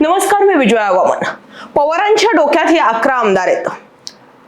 नमस्कार मी विजया वामन पवारांच्या डोक्यात हे अकरा आमदार आहेत.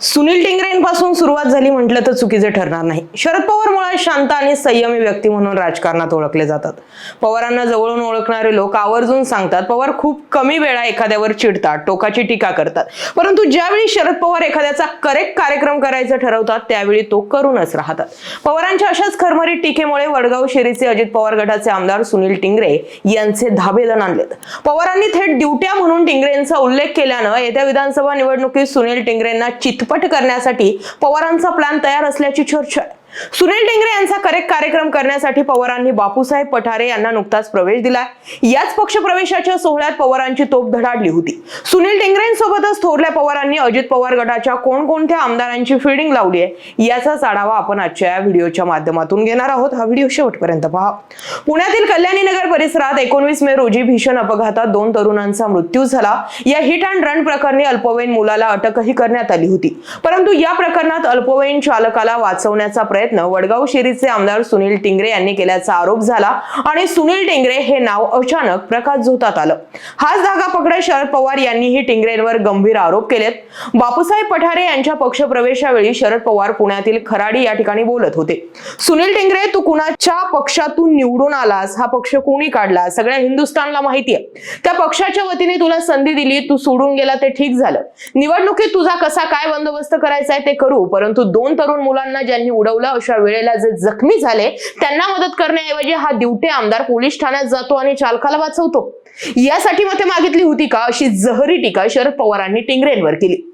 सुनील टिंगरेंपासून सुरुवात झाली म्हटलं तर चुकीचे ठरणार नाही. शरद पवार मुळात शांत आणि संयमी व्यक्ती म्हणून राजकारणात ओळखले जातात. पवारांना जवळून ओळखणारे लोक आवर्जून सांगतात पवार खूप कमी वेळा एखाद्यावर चिडतात टोकाची टीका करतात. परंतु ज्यावेळी शरद पवार एखाद्याचा करेक्ट कार्यक्रम करायचं ठरवतात त्यावेळी तो करूनच राहतात. पवारांच्या अशाच खरमरीत टीकेमुळे वडगाव शेरीचे अजित पवार गटाचे आमदार सुनील टिंगरे यांचे धाबेदन आणलेत. पवारांनी थेट ड्युट्या म्हणून टिंगरेंचा उल्लेख केल्यानं येत्या विधानसभा निवडणुकीत सुनील टिंगरेंना चितपट करण्यासाठी पवारांचा प्लॅन तयार असल्याची चर्चा आहे सुनील टेंगरे यांचा करेक्ट कार्यक्रम करण्यासाठी पवारांनी बापूसाहेब पठारे यांना नुकताच प्रवेश दिला याच पक्षप्रवेशाच्या सोहळ्यात पवारांची तोप धडाडली होती. सुनील टिंगरेंसोबतच थोरल्या पवारांनी अजित पवार गटाच्या कोणकोणत्या आमदारांची फिल्डिंग लावली आहे याचाच आढावा आपण आजच्या या व्हिडिओच्या माध्यमातून घेणार आहोत. हा व्हिडिओ शेवटपर्यंत पहा. पुण्यातील कल्याणी नगर परिसरात एकोणवीस मे रोजी भीषण अपघातात दोन तरुणांचा मृत्यू झाला. या हिट अँड रन प्रकरणी अल्पवयीन मुलाला अटकही करण्यात आली होती. परंतु या प्रकरणात अल्पवयीन चालकाला वाचवण्याचा प्रयत्न वडगाव शिरीचे आमदार सुनील टिंगरे यांनी केल्याचा आरोप झाला आणि सुनील टिंगरे हे नाव अचानक प्रकाश झोतात आलं. हाच धागा पकडत शरद पवार यांनीही टिंगरेंवर गंभीर आरोप केलेत. बापूसाहेब पठारे यांच्या पक्षप्रवेशावेळी शरद पवार पुण्यातील खराडी या ठिकाणी बोलत होते. सुनील टिंगरे तू कुणाच्या पक्षातून निवडून आलास? हा पक्ष कोणी काढला? सगळ्या हिंदुस्थानला माहिती आहे. त्या पक्षाच्या वतीने तुला संधी दिली तू सोडून गेला ते ठीक झालं. निवडणुकीत तुझा कसा काय बंदोबस्त करायचा आहे ते करू परंतु दोन तरुण मुलांना ज्यांनी उडवलं अशा वेळेला जे जखमी झाले त्यांना मदत करण्याऐवजी हा दिवटे आमदार पोलीस ठाण्यात जातो आणि चालकाला वाचवतो. यासाठी मते मागितली होती का? अशी जहरी टीका शरद पवारांनी टिंगरेंवर केली.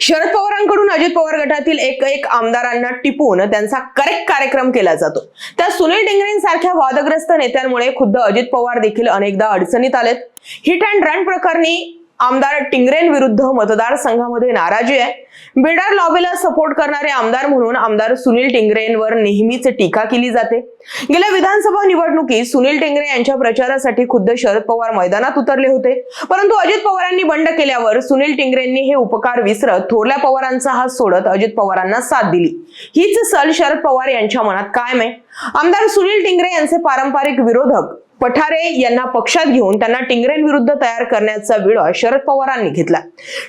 शरद पवारांकडून अजित पवार गटातील एक एक आमदारांना टिपून त्यांचा करेक्ट कार्यक्रम केला जातो. त्या सुनील टिंगरेंसारख्या वादग्रस्त नेत्यांमुळे खुद्द अजित पवार देखील अनेकदा अडचणीत आलेत. हिट अँड रन प्रकरणी आमदार टिंगरेंविरुद्ध मतदारसंघामध्ये नाराजी आहे. बिडर लॉबीला सपोर्ट करणारे आमदार म्हणून आमदार सुनील टिंगरेंवर नेहमीच टीका केली जाते. गेल्या विधानसभा निवडणुकीत सुनील टेंगरे यांच्या प्रचारासाठी खुद्द शरद पवार मैदानात उतरले होते. परंतु अजित पवारांनी बंड केल्यावर सुनील टिंगरेंनी हे उपकार विसरत थोरल्या पवारांचा हात सोडत अजित पवारांना साथ दिली. हीच सल शरद पवार यांच्या मनात कायम आहे. आमदार सुनील टिंगरे यांचे पारंपरिक विरोधक पठारे यांना पक्षात घेऊन त्यांना टिंगरेंविरुद्ध तयार करण्याचा विडा शरद पवारांनी घेतला.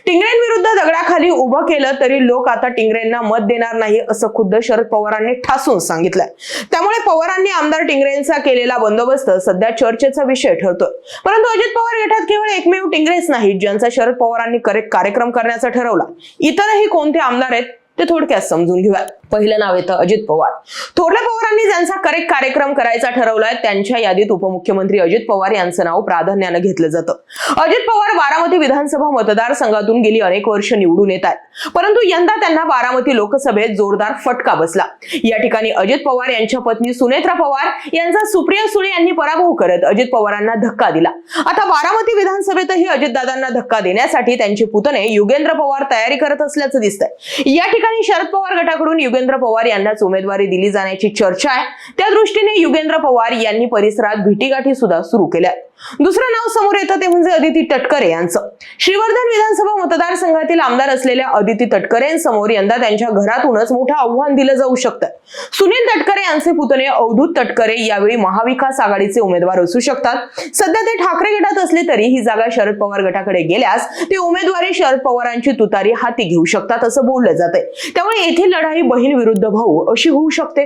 टिंगरेंविरुद्ध दगडाखाली उभं केलं तरी लोक आता टिंगरेंना मत देणार नाही असं खुद्द शरद पवारांनी ठासून सांगितलंय त्यामुळे पवारांनी आमदार टिंगरेंचा केलेला बंदोबस्त सध्या चर्चेचा विषय ठरतोय. परंतु अजित पवार गटात केवळ एकमेव टिंगरेच नाही ज्यांचा शरद पवारांनी कार्यक्रम करण्याचा ठरवला. इतरही कोणते आमदार आहेत ते थोडक्यात समजून घेऊयात पहिलं नाव येतं अजित पवार. थोरल्या पवारांनी ज्यांचा करेक्ट कार्यक्रम करायचा ठरवलाय त्यांच्या यादीत उपमुख्यमंत्री अजित पवार यांचं नाव प्राधान्यानं घेतलं जातं. अजित पवार बारामती विधानसभा मतदारसंघातून गेली अनेक वर्ष निवडून येत आहेत. परंतु यंदा त्यांना बारामती लोकसभेत जोरदार फटका बसला. या ठिकाणी अजित पवार यांच्या पत्नी सुनेत्रा पवार यांचा सुप्रिया सुळे यांनी पराभव करत अजित पवारांना धक्का दिला. आता बारामती विधानसभेतही अजितदादांना धक्का देण्यासाठी त्यांचे पुतणे युगेंद्र पवार तयारी करत असल्याचं दिसतंय. या ठिकाणी शरद पवार गटाकडून युगेंद्र पवार यांनाच उमेदवारी दिली जाण्याची चर्चा आहे. त्या दृष्टीने युगेंद्र पवार यांनी परिसरात भेटीगाठी सुद्धा सुरू केल्या दुसरं नाव समोर येतं ते म्हणजे अदिती तटकरे यांचं. श्रीवर्धन विधानसभा मतदारसंघातील आमदार असलेल्या अदिती तटकरेंसमोर यंदा त्यांच्या घरातूनच मोठं आव्हान दिलं जाऊ शकतं. सुनील तटकरे यांचे पुतणे अवधूत तटकरे यावेळी महाविकास आघाडीचे उमेदवार असू शकतात. सध्या ते ठाकरे गटात असले तरी ही जागा शरद पवार गटाकडे गेल्यास ते उमेदवारी शरद पवारांची तुतारी हाती घेऊ शकतात असं बोललं जाते त्यामुळे येथील लढाई बहीण विरुद्ध भाऊ अशी होऊ शकते.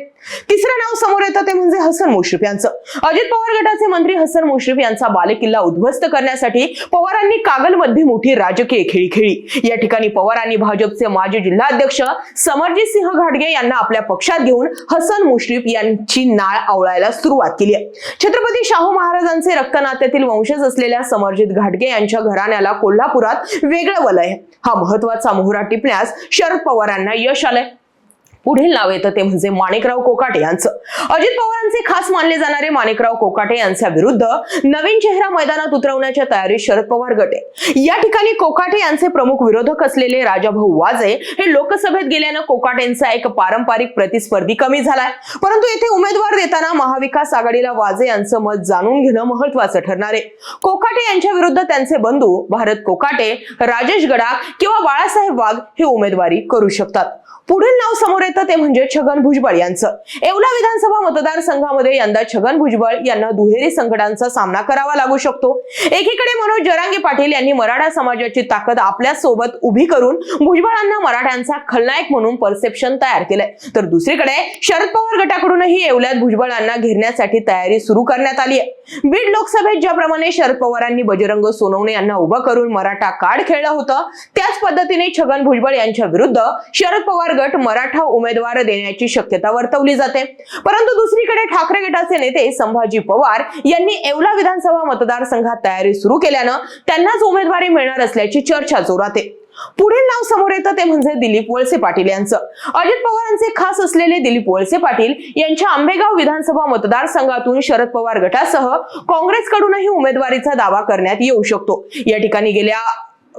तिसरं नाव समोर येतं ते म्हणजे हसन मुश्रीफ यांचं. अजित पवार गटाचे मंत्री हसन मुश्रीफ यांचा बालेकिल्ला उद्ध्वस्त करण्यासाठी पवारांनी कागलमध्ये मोठी राजकीय खेळी खेळी या ठिकाणी पवारांनी भाजपचे माजी जिल्हाध्यक्ष समरजित सिंह घाटगे यांना आपल्या पक्षात घेऊन हसन मुश्रीफ यांची नाळ आवळायला सुरुवात केली आहे. छत्रपती शाहू महाराजांचे रक्तनात्यातील वंशज असलेल्या समरजित घाटगे यांच्या घराण्याला कोल्हापुरात वेगळं वलय हा महत्त्वाचा मोहरा टिपण्यास शरद पवारांना यश आलंय. पुढील नाव येतं ते म्हणजे माणिकराव कोकाटे यांचं. अजित पवारांचे खास मानले जाणारे माणिकराव कोकाटे यांच्या विरुद्ध नवीन चेहरा मैदानात उतरवण्याच्या तयारीत शरद पवार गटे या ठिकाणी कोकाटे यांचे प्रमुख विरोधक असलेले राजाभाऊ वाजे हे लोकसभेत गेल्यानं कोकाटेंचा एक पारंपरिक प्रतिस्पर्धी कमी झालाय. परंतु येथे उमेदवार देताना महाविकास आघाडीला वाजे यांचं मत जाणून घेणं महत्वाचं ठरणार आहे. कोकाटे यांच्या विरुद्ध त्यांचे बंधू भारत कोकाटे राजेश गडाख किंवा बाळासाहेब वाघ हे उमेदवारी करू शकतात. पुढील नाव समोर येतं ते म्हणजे छगन भुजबळ यांचं. येवला विधानसभा मतदारसंघामध्ये यंदा छगन भुजबळ यांना दुहेरी संकटांचा सामना करावा लागू शकतो. एकीकडे मनोज जरांगे पाटील यांनी मराठा समाजाची ताकद आपल्यासोबत उभी करून भुजबळांना मराठ्यांचा खलनायक म्हणून परसेप्शन तयार केलंय. तर दुसरीकडे शरद पवार गटाकडूनही येवल्यात भुजबळांना घेरण्यासाठी तयारी सुरू करण्यात आली आहे बीड लोकसभेत ज्याप्रमाणे शरद पवारांनी बजरंग सोनवणे यांना उभं करून मराठा कार्ड खेळलं होतं त्याच पद्धतीने छगन भुजबळ यांच्या विरुद्ध शरद पवार गट मराठा उमेदवार देण्याची शक्यता वर्तवली जाते. परंतु दुसरीकडे ठाकरे गटाचे नेते संभाजी पवार यांनी येवला विधानसभा मतदारसंघात तयारी सुरू केल्यानं त्यांनाच उमेदवारी मिळणार असल्याची चर्चा जोरात आहे. पुढील नाव समोर येतं ते म्हणजे दिलीप वळसे पाटील यांचं. अजित पवारांचे खास असलेले दिलीप वळसे पाटील यांच्या आंबेगाव विधानसभा मतदारसंघातून शरद पवार गटासह काँग्रेसकडूनही उमेदवारीचा दावा करण्यात येऊ शकतो. या ठिकाणी गेल्या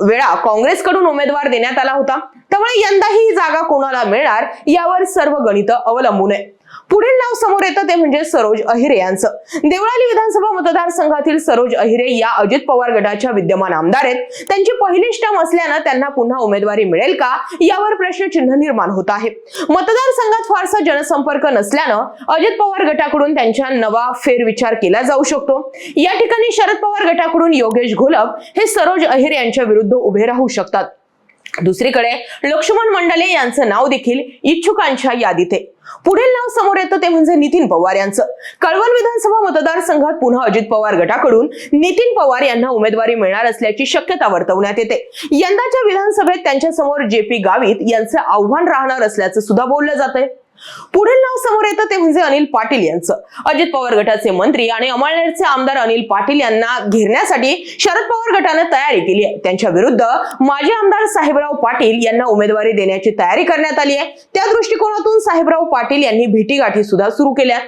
वेळा काँग्रेसकडून उमेदवार देण्यात आला होता. त्यामुळे यंदाही ही जागा कोणाला मिळणार यावर सर्व गणित अवलंबून आहे. पुढील नाव समोर येतं ते म्हणजे सरोज अहिरे यांचं. देवळाली विधानसभा मतदारसंघातील सरोज अहिरे या अजित पवार गटाच्या विद्यमान आमदार आहेत. त्यांची पहिली स्टम असल्यानं त्यांना पुन्हा उमेदवारी मिळेल का? यावर प्रश्नचिन्ह निर्माण होत आहे. मतदारसंघात फारसा जनसंपर्क नसल्यानं अजित पवार गटाकडून त्यांच्या नवा फेरविचार केला जाऊ शकतो. या ठिकाणी शरद पवार गटाकडून योगेश घोलप हे सरोज अहिरे यांच्या विरुद्ध उभे राहू शकतात. दुसरीकडे लक्ष्मण मंडले यांचं नाव देखील इच्छुकांच्या यादीत आहे. पुढील नाव समोर येतं ते म्हणजे नितीन पवार यांचं. कळवण विधानसभा मतदारसंघात पुन्हा अजित पवार गटाकडून नितीन पवार यांना उमेदवारी मिळणार असल्याची शक्यता वर्तवण्यात येते. यंदाच्या विधानसभेत त्यांच्यासमोर जे पी गावित यांचं आव्हान राहणार असल्याचं सुद्धा बोललं जातंय. पुढील नाव समोर येतं ते म्हणजे अनिल पाटील यांचं. अजित पवार गटाचे मंत्री आणि अमळनेरचे आमदार अनिल पाटील यांना घेरण्यासाठी शरद पवार गटाने तयारी केली आहे. त्यांच्या विरुद्ध माजी आमदार साहेबराव पाटील यांना उमेदवारी देण्याची तयारी करण्यात आली आहे. त्या दृष्टिकोनातून साहेबराव पाटील यांनी भेटीगाठी सुद्धा सुरू केल्या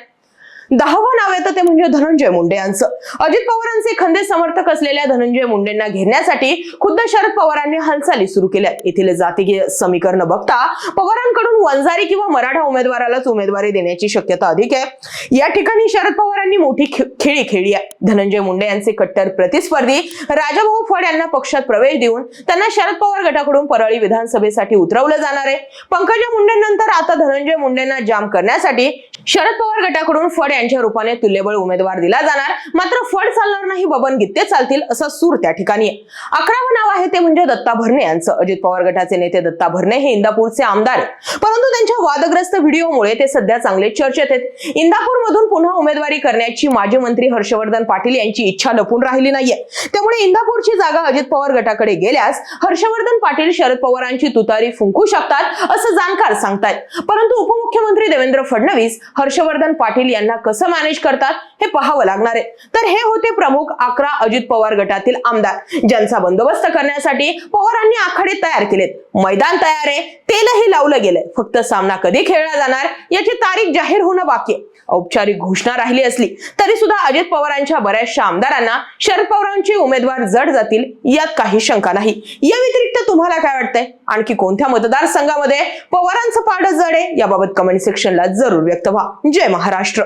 दहावं नाव येतं ते म्हणजे धनंजय मुंडे यांचं. अजित पवारांचे खंदे समर्थक असलेल्या धनंजय मुंडेंना घेण्यासाठी खुद्द शरद पवारांनी हालचाली सुरू केल्या येथील जातीय समीकरण बघता पवारांकडून वंजारी किंवा मराठा उमेदवारालाच उमेदवारी देण्याची शक्यता अधिक आहे. या ठिकाणी शरद पवारांनी मोठी खेळी खेळली आहे. धनंजय मुंडे यांचे कट्टर प्रतिस्पर्धी राजाभाऊ फड यांना पक्षात प्रवेश देऊन त्यांना शरद पवार गटाकडून परळी विधानसभेसाठी उतरवलं जाणार आहे. पंकजा मुंडेंनंतर आता धनंजय मुंडेंना जाम करण्यासाठी शरद पवार गटाकडून फड यांच्या रूपाने तुल्यबळ उमेदवार दिला जाणार. मात्र फड चालणार नाही बबन गित्ते चालतील असा सूर त्या ठिकाणी आहे. अकरावं नाव आहे ते म्हणजे दत्ता भरणे यांचं. अजित पवार गटाचे नेते दत्ता भरणे हे इंदापूरचे आमदार आहेत. परंतु त्यांच्या वादग्रस्त व्हिडिओमुळे ते सध्या चांगले चर्चेत आहेत. इंदापूर मधून पुन्हा उमेदवारी करण्याची माजी मंत्री हर्षवर्धन पाटील यांची इच्छा लपून राहिली नाहीये. त्यामुळे इंदापूरची जागा अजित पवार गटाकडे गेल्यास हर्षवर्धन पाटील शरद पवारांची तुतारी फुंकू शकतात असं जाणकार सांगतायत. परंतु उपमुख्यमंत्री देवेंद्र फडणवीस हर्षवर्धन पाटील यांना कसं मॅनेज करतात? हे पाहावं लागणार आहे. तर हे होते प्रमुख अकरा अजित पवार गटातील आमदार. ज्यांचा बंदोबस्त करण्यासाठी पवारांनी आखाडे तयार केलेत. मैदान तयार आहे तेलही लावलं गेलंय. फक्त सामना कधी खेळला जाणार याची तारीख जाहीर होणं बाकी आहे. औपचारिक घोषणा राहिली असली तरी सुद्धा अजित पवारांच्या बऱ्याचशा आमदारांना शरद पवारांचे उमेदवार जड जातील यात काही शंका नाही. या व्यतिरिक्त तुम्हाला काय वाटतंय? आणखी कोणत्या मतदारसंघामध्ये पवारांचं पाड जड आहे? याबाबत कमेंट सेक्शनला जरूर व्यक्त व्हा. जय महाराष्ट्र.